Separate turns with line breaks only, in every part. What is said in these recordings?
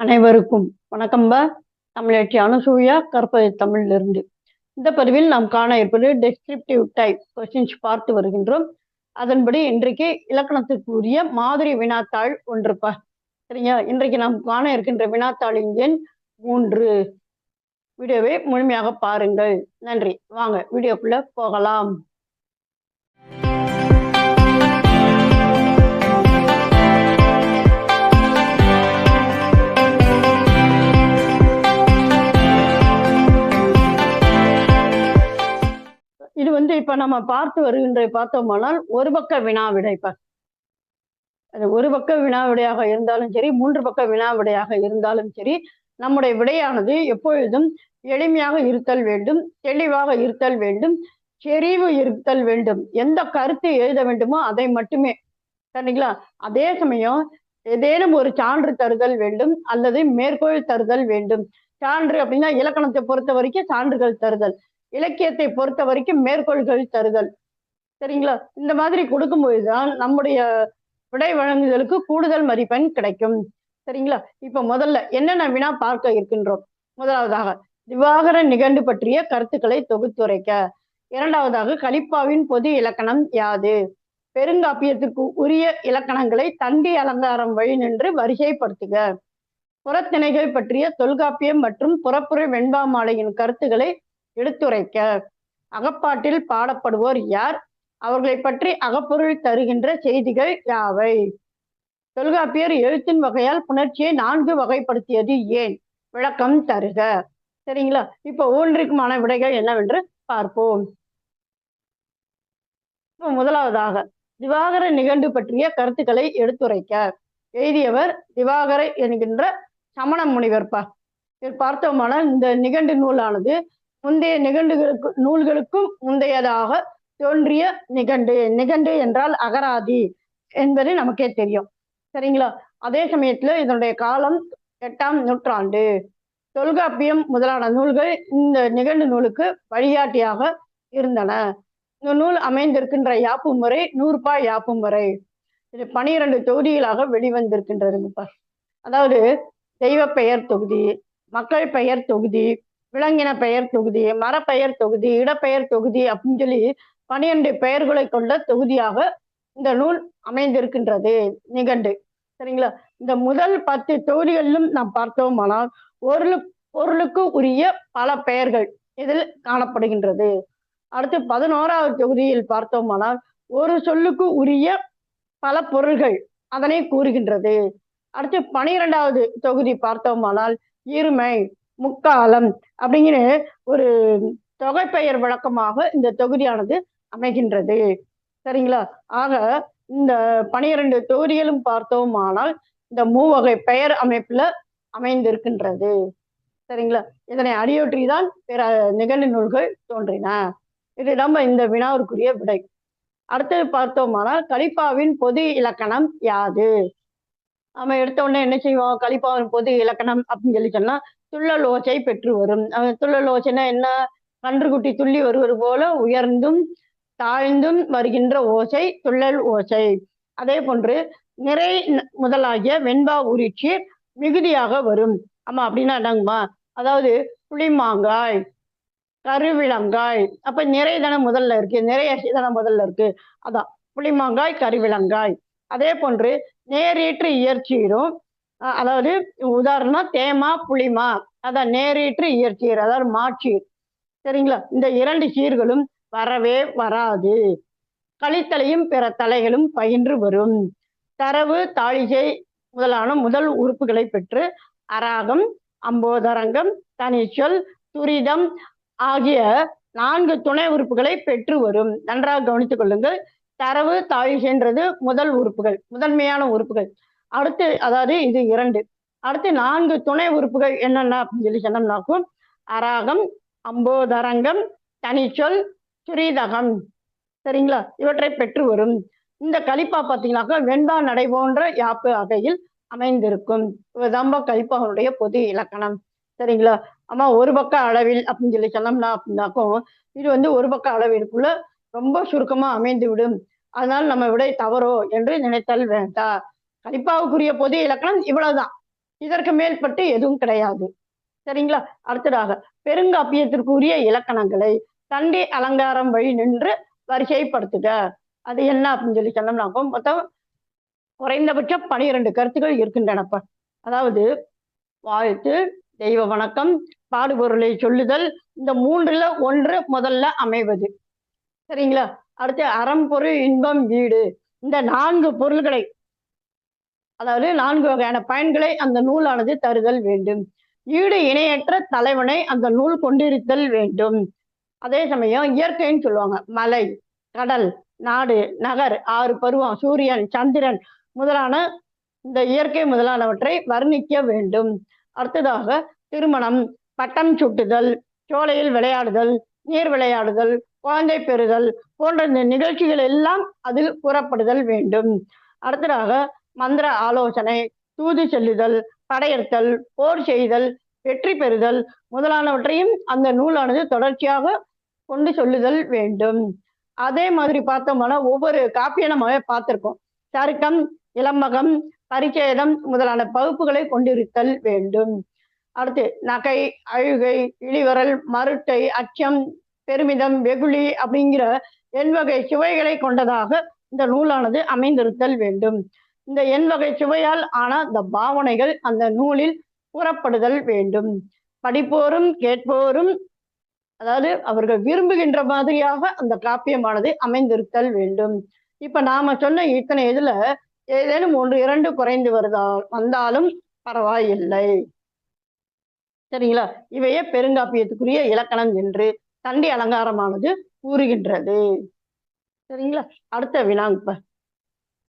அனைவருக்கும் வணக்கம்பா தமிழச்சி அனுசூயா கற்பது தமிழிலிருந்து. இந்த பதிவில் நாம் காண இருப்பது டெஸ்கிரிப்டிவ் டைப் கொஸ்டின்ஸ் பார்த்து வருகின்றோம். அதன்படி இன்றைக்கு இலக்கணத்திற்குரிய மாதிரி வினாத்தாள் ஒன்றுப்பா சரிங்களா இன்றைக்கு நாம் காண இருக்கின்ற வினாத்தாளின் எண் மூன்று. வீடியோவை முழுமையாக பாருங்கள். நன்றி. வாங்க வீடியோக்குள்ள போகலாம். இப்ப நம்ம பார்த்து வருகின்ற பார்த்தோமானால் ஒரு பக்க வினா அது ஒரு பக்க வினா விடையாக இருந்தாலும் சரி மூன்று பக்க வினா விடையாக இருந்தாலும் சரி நம்முடைய விடையானது எப்பொழுதும் எளிமையாக இருத்தல் வேண்டும் தெளிவாக இருத்தல் வேண்டும் செறிவு இருத்தல் வேண்டும். எந்த கருத்து எழுத வேண்டுமோ அதை மட்டுமே. சரிங்களா? அதே சமயம் ஏதேனும் ஒரு சான்று தருதல் வேண்டும் அல்லது மேற்கோள் தருதல் வேண்டும். சான்று அப்படின்னா இலக்கணத்தை பொறுத்த வரைக்கும் சான்றுகள் தருதல். இலக்கியத்தை பொறுத்த வரைக்கும் மேற்கோள்கள் தருதல். சரிங்களா? இந்த மாதிரி கொடுக்கும்போதுதான் நம்முடைய விடை வழங்குதலுக்கு கூடுதல் மதிப்பெண் கிடைக்கும். சரிங்களா? இப்ப முதல்ல என்னென்ன வினா பார்க்க இருக்கின்றோம்? முதலாவதாக திவாகர நிகண்டு பற்றிய கருத்துக்களை தொகுத்துரைக்க. இரண்டாவதாக கலிப்பாவின் பொது இலக்கணம் யாது? பெருங்காப்பியத்திற்கு உரிய இலக்கணங்களை தண்டி அலங்காரம் வழி நின்று வரிசைப்படுத்துக. புறத்திணைகள் பற்றிய தொல்காப்பியம் மற்றும் புறப்புற வெண்பா மாலையின் கருத்துக்களை எடுத்துரைக்க அகப்பாட்டில் பாடப்படுவோர் யார்? அவர்களை பற்றி அகப்பொருள் தருகின்ற செய்திகள் யாவை? தொல்காப்பியர் எழுத்தின் வகையால் புணர்ச்சியை நான்கு வகைப்படுத்தியது ஏன்? விளக்கம் தருக. சரிங்களா? இப்போ ஒன்றுக்குமான விடைகள் என்னவென்று பார்ப்போம். இப்போ முதலாவதாக திவாகர நிகண்டு பற்றிய கருத்துக்களை எடுத்துரைக்க. எழுதியவர் திவாகர என்கின்ற சமண முனிவர்ப்பா. பார்த்தோமான இந்த நிகண்டு நூலானது முந்தைய நிகண்டுகளுக்கு நூல்களுக்கும் முந்தையதாக தோன்றிய நிகண்டு நிகண்டு என்றால் அகராதி என்பது நமக்கே தெரியும். சரிங்களா? அதே சமயத்துல இதனுடைய காலம் எட்டாம் நூற்றாண்டு. தொல்காப்பியம் முதலான நூல்கள் இந்த நிகண்டு நூலுக்கு வழிகாட்டியாக இருந்தன. இந்த நூல் அமைந்திருக்கின்ற யாப்பு முறை நூறுபா யாப்பு முறை. இது பனிரெண்டு தொகுதிகளாக வெளிவந்திருக்கின்றதுங்கப்பா. அதாவது தெய்வ பெயர் தொகுதி மக்கள் பெயர் தொகுதி விலங்கின பெயர் தொகுதி மரப்பெயர் தொகுதி இடப்பெயர் தொகுதி அப்படின்னு சொல்லி பனிரெண்டு பெயர்களை கொண்ட தொகுதியாக இந்த நூல் அமைந்திருக்கின்றது. நிகண்டு. சரிங்களா? இந்த முதல் பத்து தொகுதிகளிலும் நாம் பார்த்தோமானால் ஒரு பொருளுக்கு உரிய பல பெயர்கள் இதில் காணப்படுகின்றது. அடுத்து பதினோராவது தொகுதியில் பார்த்தோமானால் ஒரு சொல்லுக்கு உரிய பல பொருள்கள் அதனை கூறுகின்றது. அடுத்து பனிரெண்டாவது தொகுதி பார்த்தோமானால் இருமை முக்காலம் அப்படிங்கிற ஒரு தொகைப்பெயர் வழக்கமாக இந்த தொகுதியானது அமைகின்றது. சரிங்களா? ஆக இந்த பனிரெண்டு தொகுதிகளும் பார்த்தோமானால் இந்த மூவகை பெயர் அமைப்புல அமைந்திருக்கின்றது. சரிங்களா? இதனை அடியொற்றி தான் பிற நிகழ்வு நூல்கள் தோன்றின. இது நம்ம இந்த வினாவிற்குரிய விடை. அடுத்தது பார்த்தோமானால் கலிப்பாவின் பொது இலக்கணம் யாது? நம்ம எடுத்த உடனே என்ன செய்வோம்? கலிப்பாவின் பொது இலக்கணம் அப்படின்னு சொல்லி சொன்னா துள்ளல் ஓசை பெற்று வரும். துள்ளல் என்ன? கன்றுக்குட்டி துள்ளி வருவது போல உயர்ந்தும் தாழ்ந்தும் வருகின்ற ஓசை துள்ளல் ஓசை. அதே போன்று நிறை முதலாகிய வெண்பா உரிச்சி மிகுதியாக வரும். ஆமா அப்படின்னா என்னங்கம்மா? அதாவது புளிமாங்காய் கருவிலங்காய் அப்ப நிறை தானே முதல்ல இருக்கு. நிறைய தானே முதல்ல இருக்கு. அதான் புளிமாங்காய் கருவிலங்காய் அதே போன்று நேரீற்று இயற்சியிலும் அதாவது உதாரணம் தேமா புளிமா அதான் நேரீற்று இயற்சீர் அதாவது மாட்சீர். சரிங்களா? இந்த இரண்டு சீர்களும் வரவே வராது. கழித்தலையும் பிற தலைகளும் பயின்று வரும். தரவு தாளிகை முதலான முதல் உறுப்புகளை பெற்று அராகம் அம்போதரங்கம் தனிச்சொல் துரிதம் ஆகிய நான்கு துணை உறுப்புகளை பெற்று வரும். நன்றாக கவனித்துக் கொள்ளுங்கள். தரவு தாழிசைன்றது முதல் உறுப்புகள் முதன்மையான உறுப்புகள். அடுத்து அதாவது இது இரண்டு. அடுத்து நான்கு துணை உறுப்புகள் என்னென்ன அப்படின்னு சொல்லி சொன்னோம்னாக்கும் அராகம் அம்போதரங்கம் தனிச்சொல் துரிதகம். சரிங்களா? இவற்றை பெற்று வரும். இந்த கலிப்பா பார்த்தீங்கன்னாக்கா வெண்பா நடை போன்ற யாப்பு வகையில் அமைந்திருக்கும். இவதாம்பா கலிப்பாவுடைய பொது இலக்கணம். சரிங்களா? ஆமா ஒரு பக்க அளவில் அப்படின்னு சொல்லி சொன்னோம்னா அப்படின்னாக்கும் இது வந்து ஒரு பக்க அளவிற்குள்ள ரொம்ப சுருக்கமா அமைந்து விடும் அதனால் நம்ம விடை தவறோ என்று நினைத்தல் வேண்டா. கலிப்பாவுக்குரிய பொது இலக்கணம் இவ்வளவுதான். இதற்கு மேற்பட்டு எதுவும் கிடையாது. சரிங்களா? அடுத்ததாக பெருங்காப்பியத்திற்குரிய இலக்கணங்களை தண்டி அலங்காரம் வழி நின்று வரிசைப்படுத்துக. அது என்ன அப்படின்னு சொல்லி சொன்னோம்னாக்கோ மொத்தம் குறைந்தபட்சம் பனிரெண்டு கருத்துக்கள் இருக்கின்றனப்ப. அதாவது வாழ்த்து தெய்வ வணக்கம் பாடுபொருளை சொல்லுதல் இந்த மூன்றுல ஒன்று முதல்ல அமைவது. சரிங்களா? அடுத்து அறம் பொருள் இன்பம் வீடு. இந்த நான்கு பொருள்களை அதாவது நான்கு வகையான பயன்களை அந்த நூலானது தருதல் வேண்டும். ஈடு இணையற்ற தலைவனை அந்த நூல் கொண்டிருத்தல் வேண்டும். அதே சமயம் இயற்கைன்னு சொல்லுவாங்க. மலை கடல் நாடு நகர் ஆறு பருவம் சூரியன் சந்திரன் முதலான இந்த இயற்கை முதலானவற்றை வர்ணிக்க வேண்டும். அடுத்ததாக திருமணம் பட்டம் சுட்டுதல் சோலையில் விளையாடுதல் நீர் விளையாடுதல் குழந்தை பெறுதல் போன்ற இந்த நிகழ்ச்சிகள் எல்லாம் அதில் கூறப்படுதல் வேண்டும். அடுத்ததாக மந்திர ஆலோசனை தூது செல்லுதல் படையெடுத்தல் போர் செய்தல் வெற்றி பெறுதல் முதலானவற்றையும் அந்த நூலானது தொடர்ச்சியாக கொண்டு சொல்லுதல் வேண்டும். அதே மாதிரி பார்த்தோம்னா ஒவ்வொரு காப்பியை நம்ம பார்த்திருக்கோம். சருக்கம் இளம்பகம் பரிச்சேதம் முதலான பகுப்புகளை கொண்டிருத்தல் வேண்டும். அடுத்து நகை அழுகை இழிவரல் மருட்டை அச்சம் பெருமிதம் வெகுளி அப்படிங்கிற எண்வகை சுவைகளை கொண்டதாக இந்த நூலானது அமைந்திருத்தல் வேண்டும். இந்த எண்வகை சுவையால் ஆன இந்த பாவனைகள் அந்த நூலில் கூறப்படுதல் வேண்டும். படிப்போரும் கேட்போரும் அதாவது அவர்கள் விரும்புகின்ற மாதிரியாக அந்த காப்பியமானது அமைந்திருத்தல் வேண்டும். இப்ப நாம சொன்ன இத்தனை இதுல ஏதேனும் ஒன்று இரண்டு குறைந்து வருதா வந்தாலும் பரவாயில்லை. சரிங்களா? இவையே பெருங்காப்பியத்துக்குரிய இலக்கணம் என்று தண்டி அலங்காரமானது கூறுகின்றது. சரிங்களா? அடுத்த வினாங்க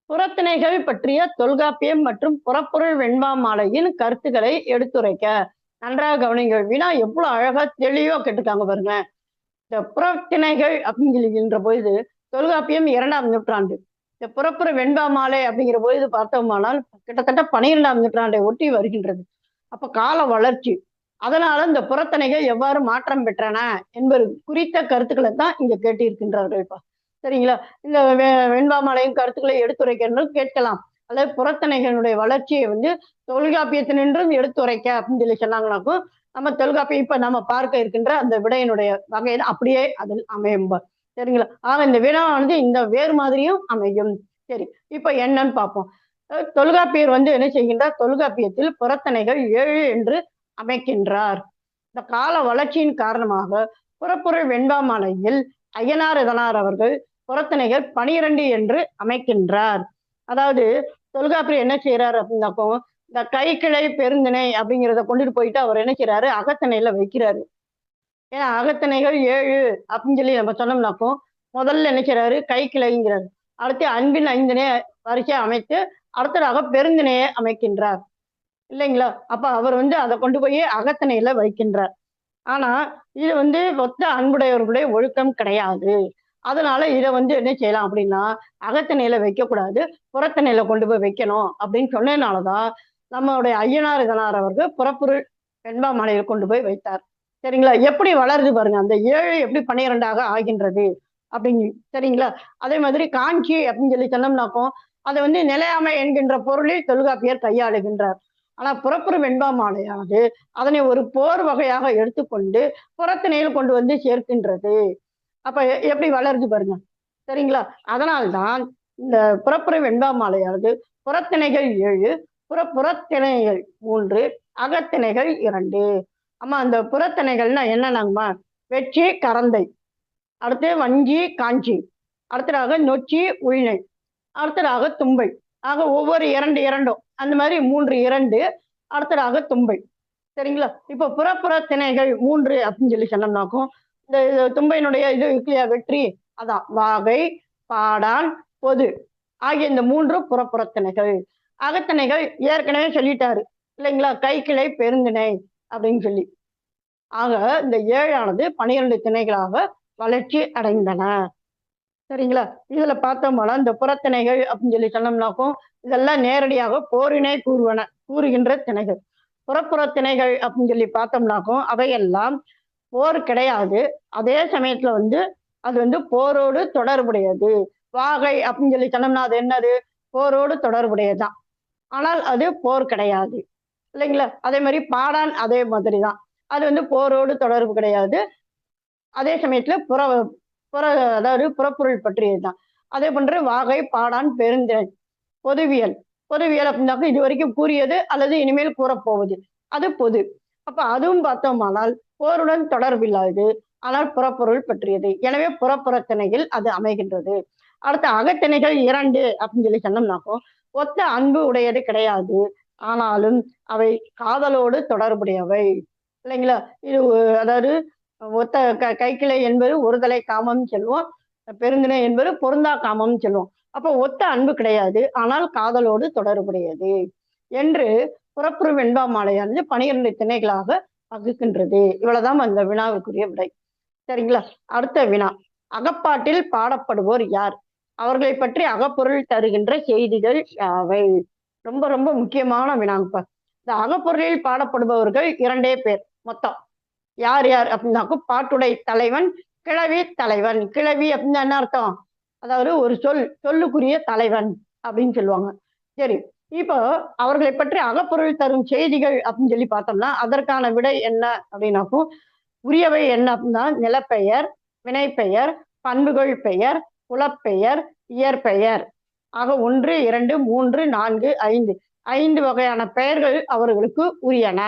புறத்திணைகள் பற்றிய தொல்காப்பியம் மற்றும் புறப்பொருள் வெண்பா மாலையின் கருத்துக்களை எடுத்துரைக்க. நன்றாக கவனிங்கள் வீணா எவ்வளவு அழகா தெளிவா கேட்டுக்காங்க பாருங்க இந்த புறத்திணைகள் அப்படிங்கிற பொழுது தொல்காப்பியம் இரண்டாம் நூற்றாண்டு. இந்த புறப்புற வெண்பா மாலை அப்படிங்கிற பொழுது பார்த்தோமானால் கிட்டத்தட்ட பனிரெண்டாம் நூற்றாண்டை ஒட்டி வருகின்றது. அப்ப கால வளர்ச்சி. அதனால இந்த புறத்தனைகள் எவ்வாறு மாற்றம் பெற்றன என்பது குறித்த கருத்துக்களை தான் இங்க கேட்டிருக்கின்றார்கள் சரிங்களா? இந்த வெ- கருத்துக்களை எடுத்துரைக்கணும் கேட்கலாம். அதாவது புறத்தனைகளுடைய வளர்ச்சியை வந்து தொல்காப்பியத்தினின்றும் எடுத்துரைக்க அப்படின்னு சொல்லி சொன்னாங்கனாக்கும் நம்ம தொல்காப்பியம் இப்ப நம்ம பார்க்க இருக்கின்ற அந்த விடையினுடைய வகையில் அப்படியே அதில் அமையும் சரிங்களா? ஆக இந்த வினாவானது இந்த வேறு மாதிரியும் அமையும். சரி இப்ப என்னன்னு பார்ப்போம். தொல்காப்பியர் வந்து என்ன செய்கின்றார்? தொல்காப்பியத்தில் புறத்தனைகள் ஏழு என்று அமைக்கின்றார். இந்த கால வளர்ச்சியின் காரணமாக புறப்புற வெண்பாமலையில் அய்யனார் இதனார் அவர்கள் புறத்தனைகள் பனிரெண்டு என்று அமைக்கின்றார். அதாவது தொல்காப்பியர் என்ன செய்யறாரு அப்படின்னாக்கோ இந்த கைக்கிளை பெருந்திணை அப்படிங்கிறத கொண்டுட்டு போயிட்டு அவர் என்ன செய்யறாரு அகத்திணையில வைக்கிறாரு. ஏன்னா அகத்தணைகள் ஏழு அப்படின்னு சொல்லி நம்ம சொன்னோம்னாக்கோ முதல்ல என்ன செய்யறாரு கைக்கிளைங்கிறாரு. அடுத்து அன்பின் ஐந்திணையை வரிசையை அமைத்து அடுத்ததாக பெருந்திணையை அமைக்கின்றார். இல்லைங்களா? அப்ப அவர் வந்து அதை கொண்டு போய் அகத்தணையில வைக்கின்றார். ஆனா இது வந்து ஒத்த அன்புடையவர்களுடைய ஒழுக்கம் கிடையாது. அதனால இதை வந்து என்ன செய்யலாம் அப்படின்னா அகத்தணையில வைக்கக்கூடாது புறத்தணையில கொண்டு போய் வைக்கணும் அப்படின்னு சொன்னதுனாலதான் நம்மளுடைய ஐயனார் இதனார் அவர்கள் புறப்பொருள் பெண்பாமலையில் கொண்டு போய் வைத்தார். சரிங்களா? எப்படி வளருது பாருங்க அந்த ஏழு எப்படி பன்னிரெண்டாக ஆகின்றது அப்படின்னு. சரிங்களா? அதே மாதிரி காஞ்சி அப்படின்னு சொல்லி சொன்னோம்னாக்கும் அதை வந்து நிலையாமை என்கின்ற பொருளில் தொல்காப்பியர் கையாளுகின்றார். ஆனா புறப்புற வெண்பா மாலையானது அதனை ஒரு போர் வகையாக எடுத்துக்கொண்டு புறத்தினையில் கொண்டு வந்து சேர்க்கின்றது. அப்ப எ- எப்படி வளருது பாருங்க. சரிங்களா? அதனால்தான் இந்த புறப்புற வெண்பா மாலையானது புறத்திணைகள் ஏழு புற புறத்திணைகள் மூன்று அகத்திணைகள் இரண்டு. ஆமா அந்த புறத்திணைகள்னா என்னன்னாங்கம்மா? வெற்றி கரந்தை. அடுத்து வஞ்சி காஞ்சி. அடுத்ததாக நொச்சி உள்நை அடுத்ததாக தும்பை. ஆக ஒவ்வொரு இரண்டு இரண்டும். அந்த மாதிரி மூன்று இரண்டு அடுத்ததாக தும்பை. சரிங்களா? இப்போ புறப்புற திணைகள் மூன்று அப்படின்னு சொல்லி சொன்னோம்னாக்கும் இந்த இது தும்பையினுடைய இது இருக்கு இல்லையா வெற்றி. அதான் வாகை பாடான் பொது ஆகிய இந்த மூன்று புறப்புறத்திணைகள் அகத்திணைகள் ஏற்கனவே சொல்லிட்டாரு. இல்லைங்களா? கைக்கிளை பெருந்திணை அப்படின்னு சொல்லி. ஆக இந்த ஏழானது பனிரெண்டு திணைகளாக வளர்ச்சி அடைந்தன. சரிங்களா? இதுல பார்த்தோம்னா இந்த புறத்திணைகள் அப்படின்னு சொல்லி சொன்னோம்னாக்கும் இதெல்லாம் நேரடியாக போரினை கூறுவன கூறுகின்ற திணைகள். புறப்புற திணைகள் அப்படின்னு சொல்லி பார்த்தோம்னாக்கும் அவையெல்லாம் போர் கிடையாது. அதே சமயத்துல வந்து அது வந்து போரோடு தொடர்புடையது. வாகை அப்படின்னு சொல்லி சொன்னோம்னா அது என்னது? போரோடு தொடர்புடையதுதான் ஆனால் அது போர் கிடையாது. இல்லைங்களா? அதே மாதிரி பாடான் அதே மாதிரி தான் அது வந்து போரோடு தொடர்பு கிடையாது. அதே சமயத்துல புற புற அதாவது புறப்பொருள் பற்றியது தான் அதே போன்று வாகை பாடான் பெருந்திறன் பொதுவியல். பொதுவியல் அப்படின்னாக்க இது வரைக்கும் கூறியது அல்லது இனிமேல் கூறப்போவது. அது பொது. அப்ப அதுவும் பார்த்தோமானால் போருடன் தொடர்பில்லாது ஆனால் புறப்பொருள் பற்றியது. எனவே புறப்புறத்திணையில் அது அமைகின்றது. அடுத்து அகத்திணைகள் இரண்டு அப்படின்னு சொல்லி சொன்னோம்னாக்கோ ஒத்த அன்பு உடையது கிடையாது. ஆனாலும் அவை காதலோடு தொடர்புடையவை. இல்லைங்களா? இது அதாவது ஒத்த க கைக்கிளை என்பது ஒருதலை காமம் சொல்லுவோம். பெருந்திணை என்பது பொருந்தா காமம் சொல்லுவோம். அப்போ ஒத்த அன்பு கிடையாது. ஆனால் காதலோடு தொடர்புடையது. என்று புறப்புறு வெண்பா மாலையானது பனிரெண்டு திணைகளாக பகுக்கின்றது. இவ்வளவுதான் அந்த வினாவுக்குரிய விடை. சரிங்களா? அடுத்த வினா. அகப்பாட்டில் பாடப்படுவோர் யார்? அவர்களை பற்றி அகப்பொருள் தருகின்ற செய்திகள் யாவை? ரொம்ப ரொம்ப முக்கியமான வினாப்பா இந்த அகப்பொருளில் பாடப்படுபவர்கள் இரண்டே பேர் மொத்தம். யார் யார்? அப்படின்னாக்கும் பாட்டுடை தலைவன் கிழவி தலைவன். கிழவி அப்படின்னா என்ன அர்த்தம்? அதாவது ஒரு சொல் சொல்லுக்குரிய தலைவன் அப்படின்னு சொல்லுவாங்க. சரி. இப்போ அவர்களை பற்றி அகப்பொருள் தரும் செய்திகள் அப்படின்னு சொல்லி பார்த்தோம்னா அதற்கான விடை என்ன அப்படின்னாக்கும் உரியவை என்ன அப்படின்னா நிலப்பெயர் வினைப்பெயர் பண்புகள் பெயர் புலப்பெயர் இயற்பெயர். ஆக ஒன்று இரண்டு மூன்று நான்கு ஐந்து. ஐந்து வகையான பெயர்கள் அவர்களுக்கு உரியன.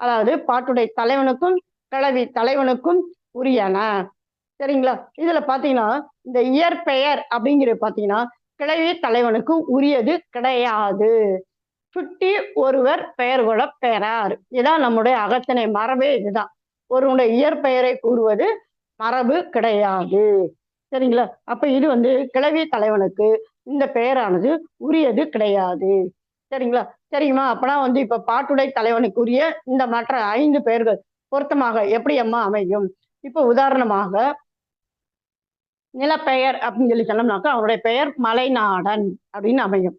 அதாவது பாட்டுடை தலைவனுக்கும் கிளவி தலைவனுக்கும் உரியன. சரிங்களா? இதுல பாத்தீங்கன்னா இந்த இயற்பெயர் அப்படிங்கிறது பாத்தீங்கன்னா கிளவி தலைவனுக்கு உரியது கிடையாது. சுட்டி ஒருவர் பெயர் கொள்ள பெறார். இதான் நம்முடைய அகத்தினை மரபே இதுதான். ஒருவனுடைய இயற்பெயரை கூறுவது மரபு கிடையாது. சரிங்களா? அப்ப இது வந்து கிளவி தலைவனுக்கு இந்த பெயரானது உரியது கிடையாது. சரிங்களா? சரிங்கம்மா அப்பனா வந்து இப்ப பாட்டுடை தலைவனுக்குரிய இந்த மற்ற ஐந்து பெயர்கள் பொருத்தமாக எப்படி அம்மா அமையும்? இப்ப உதாரணமாக நிலப்பெயர் அப்படின்னு சொல்லி சொன்னோம்னாக்கா அவருடைய பெயர் மலைநாடன் அப்படின்னு அமையும்.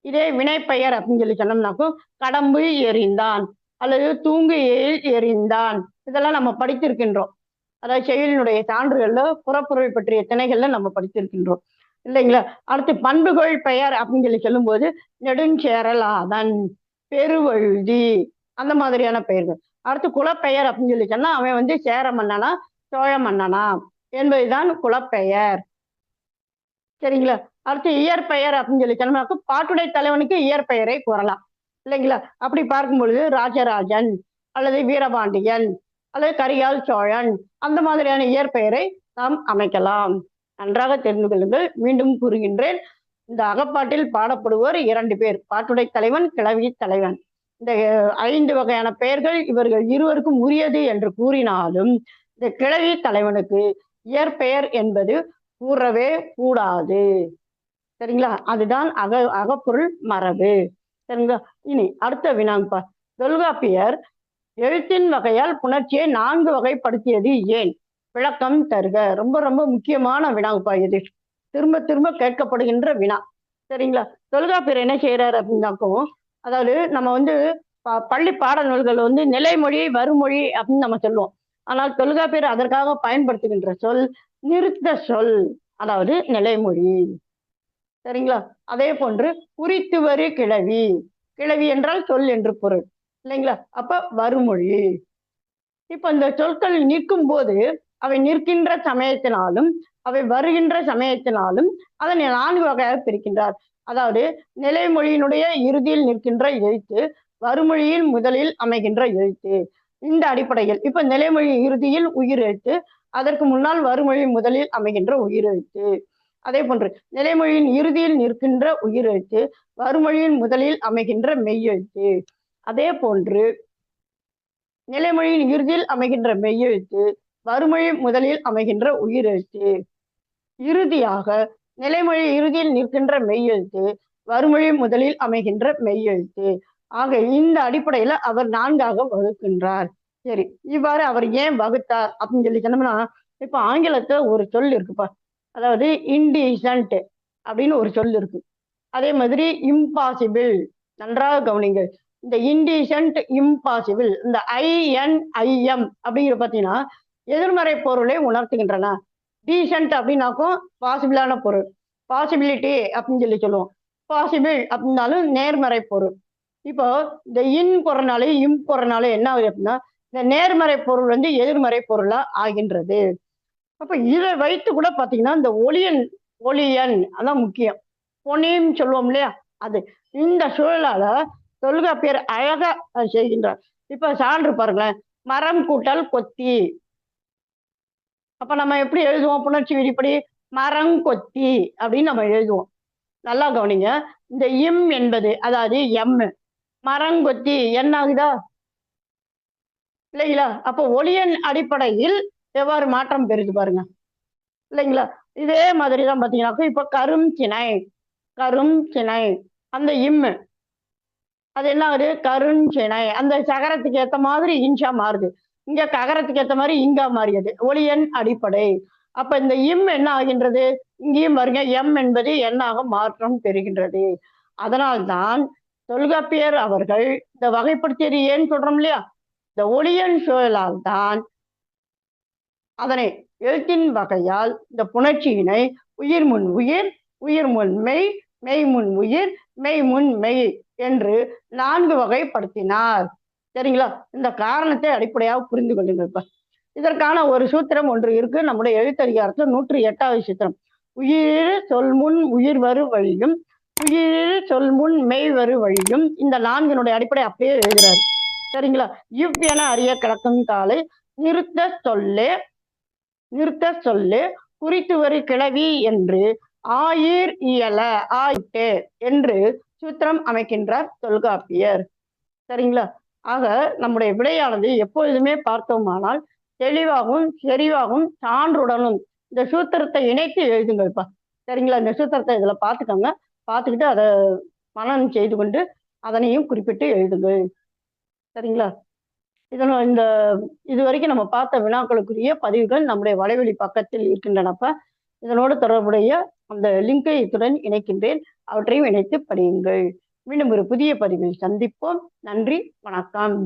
இதே வினைப்பெயர் அப்படின்னு சொல்லி சொன்னோம்னாக்கும் கடம்பு எறிந்தான் அல்லது தூங்கு எயில் எறிந்தான். இதெல்லாம் நம்ம படித்திருக்கின்றோம். அதாவது செயலினுடைய சான்றுகள்ல புறப்பொருள் பற்றிய திணைகள்ல நம்ம படித்திருக்கின்றோம். இல்லைங்களா? அடுத்து பண்புகள் பெயர் அப்படின்னு சொல்லி சொல்லும்போது நெடுஞ்சேரலாதன் பெருவழுதி அந்த மாதிரியான பெயர்கள். அடுத்து குலப்பெயர் அப்படின்னு சொல்லி சொன்னா அவன் வந்து சேர மன்னனா சோழ மன்னனா என்பதுதான் குலப்பெயர். சரிங்களா? அடுத்து இயற்பெயர் அப்படின்னு சொல்லி சொன்னோம்னாக்க பாட்டுடை தலைவனுக்கு இயற்பெயரை கூறலாம். இல்லைங்களா? அப்படி பார்க்கும் பொழுது ராஜராஜன் அல்லது வீரபாண்டியன் அல்லது கரிகால் சோழன் அந்த மாதிரியான இயற்பெயரை நாம் அமைக்கலாம். நன்றாக தெரிந்து கொள்ளுங்கள். மீண்டும் கூறுகின்றேன். இந்த அகப்பாட்டில் பாடப்படுவோர் இரண்டு பேர். பாட்டுடை தலைவன் கிழவி தலைவன். இந்த ஐந்து வகையான பெயர்கள் இவர்கள் இருவருக்கும் உரியது என்று கூறினாலும் இந்த கிழவி தலைவனுக்கு இயற்பெயர் என்பது கூறவே கூடாது. சரிங்களா? அதுதான் அக அகப்பொருள் மரபு. சரிங்களா? இனி அடுத்த வினாங்கப்பா. தொல்காப்பியர் எழுத்தின் வகையால் புணர்ச்சியை நான்கு வகைப்படுத்தியது ஏன்? விளக்கம் தருக. ரொம்ப ரொம்ப முக்கியமான வினாங்கப்பா இது. திரும்ப திரும்ப கேட்கப்படுகின்ற வினா. சரிங்களா? தொல்காப்பியர் என்ன செய்யறாரு அப்படின்னாக்கும் அதாவது நம்ம வந்து ப- பள்ளி பாட நூல்கள் வந்து நிலைமொழி வறுமொழி அப்படின்னு நம்ம சொல்லுவோம். ஆனால் தொல்காப்பியர் அதற்காக பயன்படுத்துகின்ற சொல் நிறுத்த சொல். அதாவது நிலைமொழி. சரிங்களா? அதே போன்று குறித்து வரு கிளவி. கிளவி என்றால் சொல் என்று பொருள். இல்லைங்களா? அப்ப வருமொழி. இப்ப இந்த சொற்கள் நிற்கும் போது அவை நிற்கின்ற சமயத்தினாலும் அவை வருகின்ற சமயத்தினாலும் அதனை நான்கு வகையாக பிரிக்கின்றார். அதாவது நிலைமொழியினுடைய இறுதியில் நிற்கின்ற எழுத்து வருமொழியின் முதலில் அமைகின்ற எழுத்து. இந்த அடிப்படையில். இப்ப நிலைமொழி இறுதியில் உயிர் எழுத்து அதற்கு முன்னால் வறுமொழி முதலில் அமைகின்ற உயிர் எழுத்து அதே போன்று நிலைமொழியின் இறுதியில் நிற்கின்ற உயிர் எழுத்து வருமொழியின் முதலில் அமைகின்ற மெய்யெழுத்து. அதே போன்று நிலைமொழியின் இறுதியில் அமைகின்ற மெய்யெழுத்து வறுமொழி முதலில் அமைகின்ற உயிரெழுத்து. இறுதியாக நிலைமொழி இறுதியில் நிற்கின்ற மெய்யெழுத்து வறுமொழி முதலில் அமைகின்ற மெய்யெழுத்து. ஆக இந்த அடிப்படையில அவர் நான்காக வகுக்கின்றார். சரி இவ்வாறு அவர் ஏன் வகுத்தார் அப்படின்னு சொல்லி சொன்னோம்னா இப்ப ஆங்கிலத்துல ஒரு சொல் இருக்குப்பா அதாவது இன்டீசன்ட் அப்படின்னு ஒரு சொல் இருக்கு. அதே மாதிரி இம்பாசிபிள் நன்றாக கவனிங்கள் இந்த இன்டீசன்ட் இம்பாசிபிள் இந்த ஐஎன்ஐஎம் அப்படிங்கிற பார்த்தீங்கன்னா எதிர்மறை பொருளை உணர்த்துகின்றன. டீசன்ட் அப்படின்னாக்கும் பாசிபிளான பொருள். பாசிபிலிட்டி அப்படின்னு சொல்லி சொல்லுவோம். பாசிபிள் அப்படின்னாலும் நேர்மறை பொருள். இப்போ இந்த இன் போறனாலே இம் போறனாலே என்ன ஆகுது அப்படின்னா இந்த நேர்மறை பொருள் வந்து எதிர்மறை பொருளா ஆகின்றது. அப்ப இதை வைத்து கூட பாத்தீங்கன்னா இந்த ஒளியன் ஒளியன் அதான் முக்கியம். பொனின்னு சொல்லுவோம் இல்லையா? அது. இந்த சூழலால தொல்காப்பியர் அழகா செய்கின்றார். இப்ப சான்று பாருங்களேன். மரம் கூட்டல் கொத்தி. அப்ப நம்ம எப்படி எழுதுவோம்? புணர்ச்சி விதிப்படி மரம் கொத்தி அப்படின்னு நம்ம எழுதுவோம். நல்லா கவனிங்க. இந்த இம் என்பது அதாவது எம். மரங்கொத்தி என்ன ஆகுதா இல்லைங்களா? அப்போ ஒளியன் அடிப்படையில் எவ்வாறு மாற்றம் பெறுது பாருங்க. இல்லைங்களா? இதே மாதிரி தான் பார்த்தீங்கன்னாக்கா இப்போ கரும் சினை கரும் சினை அந்த இம்மு அது என்ன ஆகுது கருஞ்சினை அந்த சகரத்துக்கு ஏத்த மாதிரி இன்ஷா மாறுது. இங்க ககரத்துக்கு ஏத்த மாதிரி இங்கா மாறியது. ஒளியன் அடிப்படை. அப்ப இந்த இம் என்ன ஆகின்றது? இங்கேயும் பாருங்க எம் என்பது எண்ணாக மாற்றம் பெறுகின்றது. அதனால்தான் தொல்காப்பியர் அவர்கள் இந்த வகைப்படுத்தியது ஏன்னு சொல்றோம் இல்லையா? இந்த ஒளியன் சூழலால் தான் அதனை எழுத்தின் வகையால் இந்த புணர்ச்சியினை உயிர் முன் உயிர் உயிர் முன் மெய் மெய் முன் உயிர் மெய் முன் மெய் என்று நான்கு வகைப்படுத்தினார். சரிங்களா? இந்த காரணத்தை அடிப்படையாக புரிந்து கொள்ளுங்கள் இப்ப. இதற்கான ஒரு சூத்திரம் ஒன்று இருக்கு. நம்முடைய எழுத்ததிகாரத்துல நூற்றி எட்டாவது சூத்திரம். உயிர் சொல் முன் உயிர் வரு வழியும் சொல் முன் மெய் வரு வழியும். இந்த நான்கினுடைய அடிப்படை அப்படியே எழுதுறாரு. சரிங்களா? இவ் என அறிய கிடக்கும் காலை நிறுத்த சொல்லு நிறுத்த சொல்லு குறித்து வரு கிளவி என்று ஆயிர் இயல ஆயிட்டு என்று சூத்திரம் அமைக்கின்றார் தொல்காப்பியர். சரிங்களா? ஆக நம்முடைய விடையானது எப்பொழுதுமே பார்த்தோமானால் தெளிவாகவும் செறிவாகவும் சான்றுடனும். இந்த சூத்திரத்தை இணைத்து எழுதுங்கள்ப்பா. சரிங்களா? இந்த சூத்திரத்தை இதுல பார்த்துக்கோங்க. பார்த்துக்கிட்டு அதை மனனம் செய்து கொண்டு அதனையும் குறிப்பிட்டு எழுதுங்கள். சரிங்களா? இதனால் இந்த இது வரைக்கும் நம்ம பார்த்த வினாக்களுக்குரிய பதிவுகள் நம்முடைய வலைவெளி பக்கத்தில் இருக்கின்றனப்ப இதனோடு தொடர்புடைய அந்த லிங்கை இத்துடன் இணைக்கின்றேன். அவற்றையும் இணைத்து படியுங்கள். மீண்டும் ஒரு புதிய பதிவில் சந்திப்போம். நன்றி. வணக்கம்.